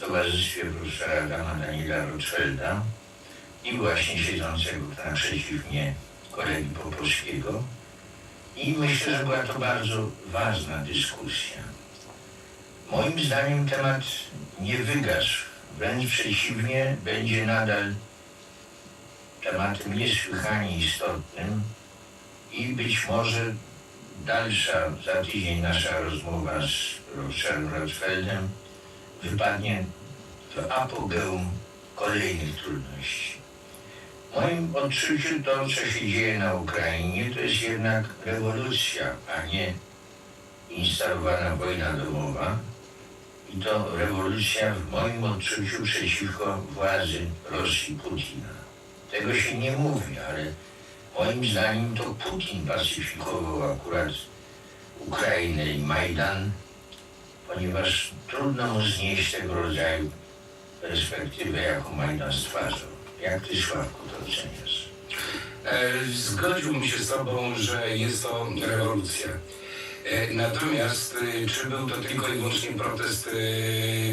w towarzystwie profesora Adama Daniela Rothschilda i właśnie siedzącego naprzeciw mnie kolegi Popolskiego. I myślę, że była to bardzo ważna dyskusja. Moim zdaniem temat nie wygasł, wręcz przeciwnie, będzie nadal tematem niesłychanie istotnym i być może dalsza za tydzień nasza rozmowa z Rothschildem Rothfeldem wypadnie w apogeum kolejnych trudności. Moim odczuciu to, co się dzieje na Ukrainie, to jest jednak rewolucja, a nie instalowana wojna domowa. I to rewolucja w moim odczuciu przeciwko władzy Rosji Putina. Tego się nie mówi, ale moim zdaniem to Putin pacyfikował akurat Ukrainę i Majdan, ponieważ trudno mu znieść tego rodzaju perspektywę, jaką Majdan stwarzał. Jak ty, Sławku, to oceniasz? E, Zgodziłbym się z Tobą, że jest to rewolucja. E, Natomiast e, czy był to tylko i wyłącznie protest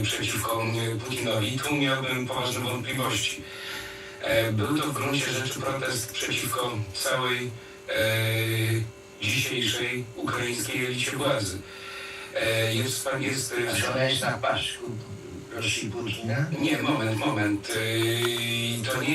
przeciwko Putinowi, tu miałbym poważne wątpliwości. Był to w gruncie rzeczy protest przeciwko całej dzisiejszej ukraińskiej elicie władzy. E, Jest, pan- jest, e, ona jest na pasku Rosji Putina? nie, moment, moment. E, To nie